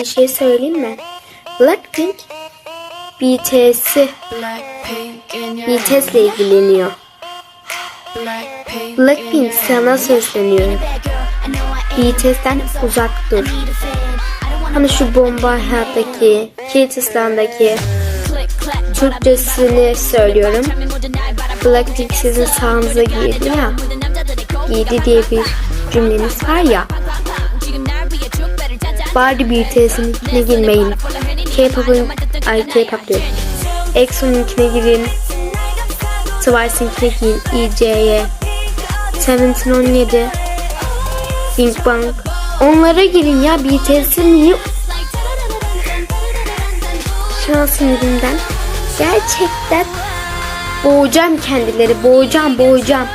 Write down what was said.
Bir şey söyleyeyim mi? Blackpink BTS'i BTS ile ilgileniyor. Blackpink sana sesleniyorum. BTS'ten uzak dur. Hani şu bomba hayattaki, Kilit İslam'daki Türkçesini söylüyorum. Blackpink sizin sağınıza giydi ya. Giydi diye bir cümleniz var ya. Bari BTS'in içine girmeyin. K-pop'un, ay K-pop diyorum. EXO'nun içine girin. Twice'in içine girin. EJ'ye. Seventeen 17. Big Bang. Onlara girin ya. BTS'in niye şu an gerçekten boğacağım kendileri boğacağım boğacağım